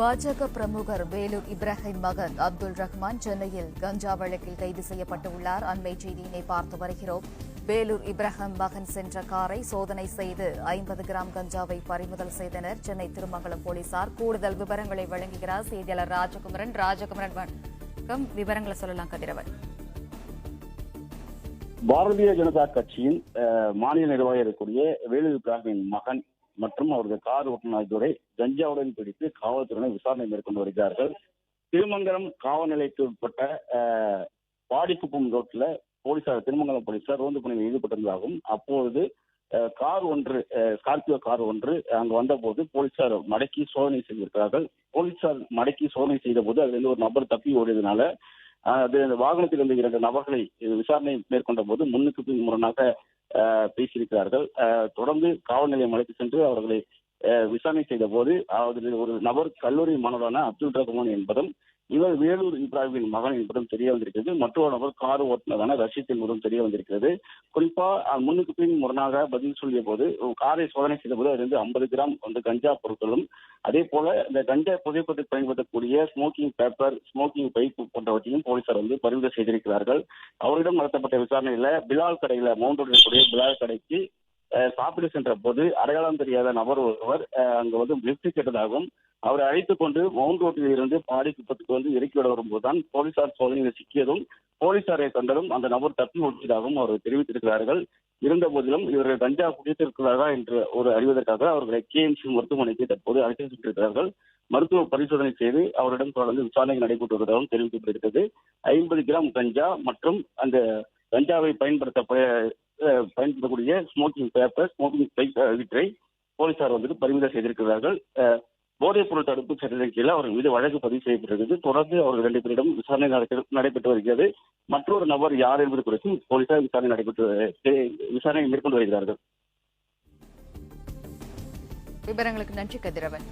பாஜக பிரமுகர் வேலூர் இப்ராஹிம் மகன் அப்துல் ரஹ்மான் சென்னையில் கஞ்சா வழக்கில் கைது செய்யப்பட்டுள்ளார். அண்மை செய்தியினை பார்த்து வருகிறோம். வேலூர் இப்ராஹிம் மகன் சென்ற காரை சோதனை செய்து ஐம்பது கிராம் கஞ்சாவை பறிமுதல் செய்தனர். சென்னை திருமங்கலம் போலீசார் கூடுதல் விவரங்களை வழங்குகிறார். செய்தியாளர் ராஜகுமரன் ராஜகுமரன் வணக்கம். விவரங்களை சொல்லலாம் கதிரவன் பாரதிய ஜனதா கட்சியின் மாநில நிர்வாகி இருக்கக்கூடிய வேலூர் இப்ராஹிமின் மகன் மற்றும் அவரது கார் ஓட்டுநர் ஆகியோரை கஞ்சாவுடன் பிடித்து காவல்துறையினர் விசாரணை மேற்கொண்டு வருகிறார்கள். திருமங்கலம் காவல் நிலையத்துக்கு உட்பட்ட பாடிக்குப்பம் ரோட்ல போலீசார் திருமங்கலம் போலீசார் ரோந்து பணியில் ஈடுபட்டிருந்ததாகவும் அப்பொழுது அஹ், கார் ஒன்று அஹ், ஸ்கார்பியோ கார் ஒன்று அங்கு வந்தபோது போலீசார் மடக்கி சோதனை செய்திருக்கிறார்கள். போலீசார் மடக்கி சோதனை செய்த போது அதிலிருந்து ஒரு நபர் தப்பி ஓடியதுனால அது அந்த வாகனத்தில் இருந்த இரண்டு நபர்களை இது விசாரணை மேற்கொண்ட போது முன்னுக்கு பின் முரணாக பேசியிருக்கிறார்கள். தொடர்ந்து காவல் நிலையம் அழைத்து சென்று அவர்களை விசாரணை செய்த போது அதில் ஒரு நபர் கல்லூரி மாணவரான அப்துல் ரஹ்மான் என்பதும் இவர் வேலூர் இப்ராஹிமின் மகன் என்பதும் தெரிய வந்திருக்கிறது. மற்றொரு நபர் கார் ஓட்டுநரான ரஷீத் என்பதும் தெரிய வந்திருக்கிறது. குறிப்பா முன்னுக்கு பின் முரணாக பதில் சொல்லிய போது காரை சோதனை செய்த போது அதிலிருந்து ஐம்பது கிராம் வந்து கஞ்சா பொருட்களும் அதே போல இந்த கஞ்சா புகைப்பதற்கு பயன்படுத்தக்கூடிய ஸ்மோக்கிங் பேப்பர் ஸ்மோக்கிங் பைப் போன்றவற்றையும் போலீசார் வந்து பறிமுதல் செய்திருக்கிறார்கள். அவரிடம் நடத்தப்பட்ட விசாரணையில பிலால் கடையில மவுண்ட் ரோடில் பிலால் கடைக்கு சாப்பிட சென்ற போது அடையாளம் தெரியாத நபர் ஒருவர் அங்க வந்து லிப்ட் கேட்டதாகவும் அவரை அழைத்துக் கொண்டு மவுண்ட் ரோட்டில் இருந்து பாடி குப்பத்துக்கு வந்து இறக்கி விட வரும்போதுதான் போலீசார் சோதனையில் சிக்கியதும் போலீசாரை கண்டதும் அந்த நபர் தப்பி ஓடியதாகவும் அவர் தெரிவித்திருக்கிறார்கள். இருந்த போதிலும் இவர்கள் கஞ்சா குடித்திருக்கிறாரா என்று ஒரு அறிவதற்காக அவர்களை கேஎம்சி மருத்துவமனைக்கு தற்போது அழைத்து சென்றிருக்கிறார்கள். மருத்துவ பரிசோதனை செய்து அவரிடம் தொடர்ந்து விசாரணை நடைபெற்று வருவதாகவும் தெரிவிக்கப்பட்டிருக்கிறது. ஐம்பது கிராம் கஞ்சா மற்றும் அந்த கஞ்சாவை பயன்படுத்த பயன்படுத்தக்கூடிய ஸ்மோக்கிங் பேப்பர் ஸ்மோக்கிங் பைப் ஆகியவற்றை போலீசார் வந்துட்டு பறிமுதல் செய்திருக்கிறார்கள். போதைப் பொருள் தடுப்பு சட்டத்தின் கீழே அவர்கள் மீது வழக்கு பதிவு செய்யப்பட்டிருக்கிறது. தொடர்ந்து அவர்கள் ரெண்டு பேரிடம் விசாரணை நடைபெற்று வருகிறது. மற்றொரு நபர் யார் என்பது குறித்து போலீசார் விசாரணை நடைபெற்று விசாரணை மேற்கொண்டு வருகிறார்கள். விவரங்களுக்கு நன்றி கதிரவன்.